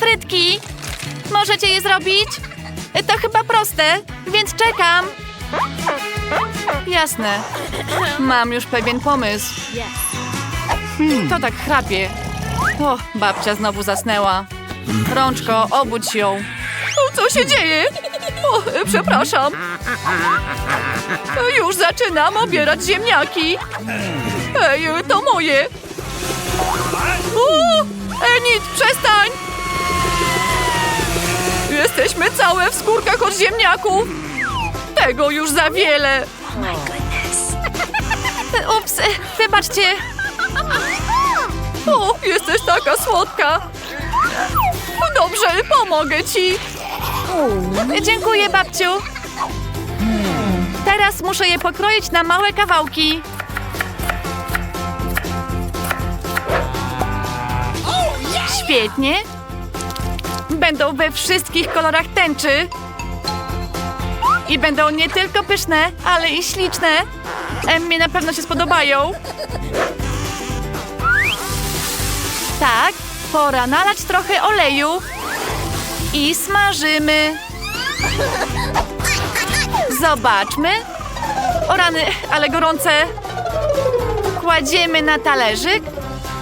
frytki. Możecie je zrobić? To chyba proste, więc czekam. Jasne. Mam już pewien pomysł. To tak chrapie. O, babcia znowu zasnęła. Rączko, obudź ją. O, co się dzieje? O, przepraszam. Już zaczynam obierać ziemniaki. Ej, to moje. O, Enid, przestań! Jesteśmy całe w skórkach od ziemniaków. Tego już za wiele. Ups, wybaczcie. O, jesteś taka słodka. Dobrze, pomogę ci. Dziękuję, babciu. Teraz muszę je pokroić na małe kawałki. Świetnie. Będą we wszystkich kolorach tęczy. I będą nie tylko pyszne, ale i śliczne. Emmie na pewno się spodobają. Tak, pora nalać trochę oleju. I smażymy. Zobaczmy. O rany, ale gorące. Kładziemy na talerzyk